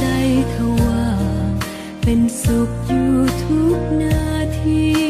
ใจทว่า เป็นสุขอยู่ทุกนาที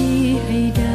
ี ให้